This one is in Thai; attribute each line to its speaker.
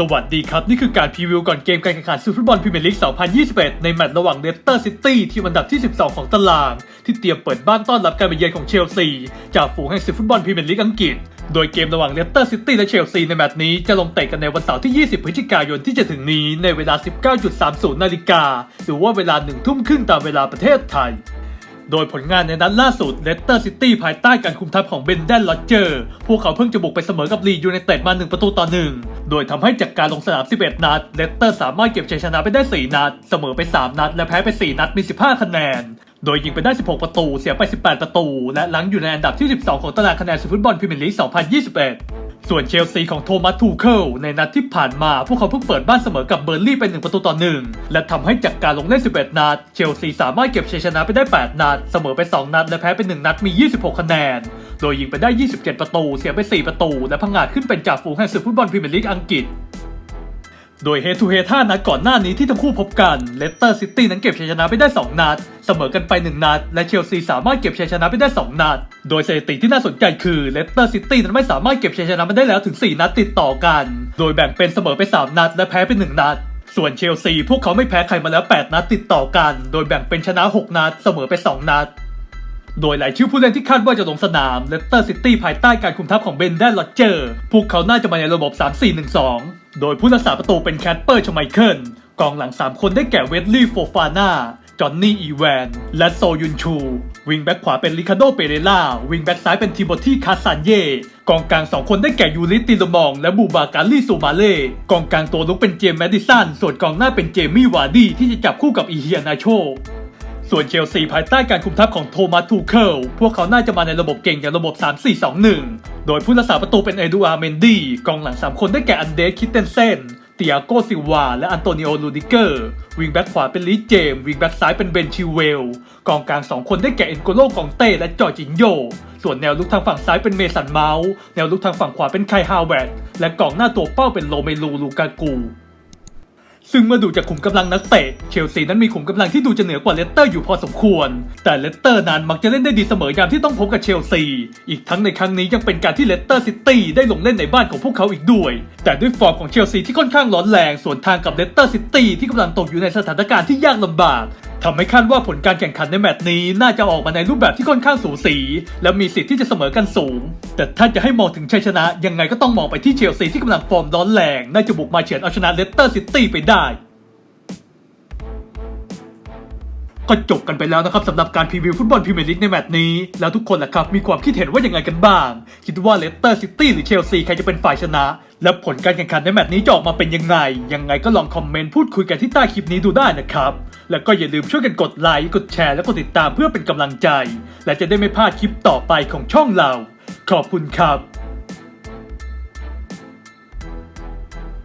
Speaker 1: สวัสดีครับ นี่คือการพรีวิวก่อนเกมการแข่งขันซูฟุตบอลพรีเมียร์ลีก 2021 ในแมตช์ระหว่างเลสเตอร์ซิตี้ที่อันดับที่ 12 ของตาราง ที่เตรียมเปิดบ้านต้อนรับการเยือนของเชลซี จากฝูงแห่งศึกฟุตบอลพรีเมียร์ลีกอังกฤษ โดยเกมระหว่างเลสเตอร์ซิตี้และเชลซีในแมตช์นี้จะลงเตะกันในวันเสาร์ที่ 20 พฤศจิกายนที่จะถึงนี้ในเวลา 19.30 นาฬิกาหรือว่าเวลา1ทุ่มครึ่งตามเวลาประเทศไทยโดยผลงานในนัดล่าสุดเลสเตอร์ซิตี้ภายใต้การคุมทัพของเบนเดนลอเจอร์ พวกเขาเพิ่งจะบุกไปเสมอกับลีดยูไนเต็ดมา 1 ประตูต่อ 1 โดยทำให้จากการลงสนาม 11 นัด เลสเตอร์สามารถเก็บชัยชนะไปได้ 4 นัด เสมอไป 3 นัด และแพ้ไป 4 นัด มี 15 คะแนน โดยยิงไปได้ 16 ประตู เสียไป 18 ประตู และหลังอยู่ในอันดับที่ 12 ของตารางคะแนนฟุตบอลพรีเมียร์ลีก 2021 ส่วนเชลซีของโทมัสทูเคิลในนัดที่ผ่านมา พวกเขาเพิ่งเปิดบ้านเสมอกับเบอร์ลี่เป็น1ประตูต่อ1และทำให้จากการลงเล่น 11 นัด เชลซีสามารถเก็บชัยชนะไปได้ 8 นัด เสมอไป 2 นัด และแพ้ไป 1 นัดมี 26 คะแนน โดยยิงไปได้ 27 ประตู เสียไป 4 ประตู และพังงาดขึ้นเป็นจ่าฝูงแห่งศึกฟุตบอลพรีเมียร์ลีกอังกฤษ โดยเฮทูเฮท่านัดก่อนหน้านี้ที่ทั้งคู่พบกันเลสเตอร์ซิตี้นั้นเก็บชัยชนะไปได้ 2 นัด เสมอกันไป 1 นัด และเชลซีสามารถเก็บชัยชนะไปได้ 2 นัด โดยสถิติที่น่าสนใจคือเลสเตอร์ซิตี้นั้นไม่สามารถเก็บชัยชนะมาได้แล้วถึง 4 นัดติดต่อกัน โดยแบ่งเป็นเสมอไป 3 นัด และแพ้ไป 1 นัด ส่วนเชลซีพวกเขาไม่แพ้ใครมาแล้ว 8 นัดติดต่อกัน โดยแบ่งเป็นชนะ 6 นัด เสมอไป 2 นัดโดยหลายชื่อผู้เล่นที่คาดว่าจะลงสนามเลสเตอร์ซิตี้ภายใต้การคุมทัพของเบนแดนลอเจอร์ พวกเขาน่าจะมาในระบบ 3-4-1-2 โดยผู้รักษาประตูเป็นแคทเปอร์ชไมเคิลกองหลัง 3 คนได้แก่เวดลี่โฟฟาน่าจอห์นนี่อีแวน และโซยุนชู วิงแบ็กขวาเป็นริคาโดเปเรล่า วิงแบ็กซ้ายเป็นทิโบธีคาซานเย่ กองกลาง2คนได้แก่ยูริติลมอง และบูบาการีซูมาเล่ กองกลางตัวลุกเป็นเจมส์แมดดิสัน ส่วนกองหน้าเป็นเจมี่วาร์ดี้ที่จะจับคู่กับอีเฮียนาโช ส่วนเชลซีภายใต้การคุมทัพของโทมัสทูเคิล พวกเขาน่าจะมาในระบบเก่งอย่างระบบ 3-4-2-1 โดยผู้รักษาประตูเป็นเอดูอาร์เมนดีกองหลัง 3 คนได้แก่อันเดสคิตเตนเซนเตียโกซิวา และอันโตนิโอลูดิเกอร์ วิงแบ็กขวาเป็นลิเจมส์วิงแบ็กซ้ายเป็นเบนชิเวล กองกลาง 2 คนได้แก่เอ็นโกโลกองเต้และจอจินโย ส่วนแนวลุกทางฝั่งซ้ายเป็นเมสันเมาส์ แนวลุกทางฝั่งขวาเป็นไคฮาวเวตและกองหน้าตัวเป้าเป็นโรเมลูลูกากู ซึ่งเมื่อดูจากขุมกำลังนักเตะเชลซีนั้นมีขุมกำลังที่ดูจะเหนือกว่าเลสเตอร์อยู่พอสมควร แต่เลสเตอร์นั้นมักจะเล่นได้ดีเสมอยามที่ต้องพบกับเชลซี อีกทั้งในครั้งนี้ยังเป็นการที่เลสเตอร์ซิตี้ได้ลงเล่นในบ้านของพวกเขาอีกด้วย แต่ด้วยฟอร์มของเชลซีที่ค่อนข้างร้อนแรง ส่วนทางกับเลสเตอร์ซิตี้ที่กำลังตกอยู่ในสถานการณ์ที่ยากลำบาก ทำให้คาดว่าผลการแข่งขันในแมตช์นี้น่าจะออกมาในรูปแบบที่ค่อนข้างสูสี และมีสิทธิ์ที่จะเสมอกันสูง แต่ถ้าจะให้มองถึงชัยชนะ ยังไงก็ต้องมองไปที่เชลซีที่กำลังฟอร์มร้อนแรงน่าจะบุกมาเฉือนเอาชนะเลสเตอร์ซิตี้ไปได้ก็จบกันไปแล้วนะครับสำหรับการพรีวิวฟุตบอลพรีเมียร์ลีกในแมตช์นี้ แล้วทุกคนล่ะครับ มีความคิดเห็นว่าอยังไงกันบ้าง คิดว่าเลสเตอร์ซิตี้หรือเชลซีใครจะเป็นฝ่ายชนะ และผลการแข่งขันในแมตช์นี้จะออกมาเป็นยังไง ยังไงก็ลองคอมเมนต์พูดคุยกันที่ใต้คลิปนี้ดูได้นะครับ แล้วก็อย่าลืมช่วยกันกดไลค์กดแชร์และกดติดตามเพื่อเป็นกำลังใจ และจะได้ไม่พลาดคลิปต่อไปของช่องเรา ขอบคุณครับ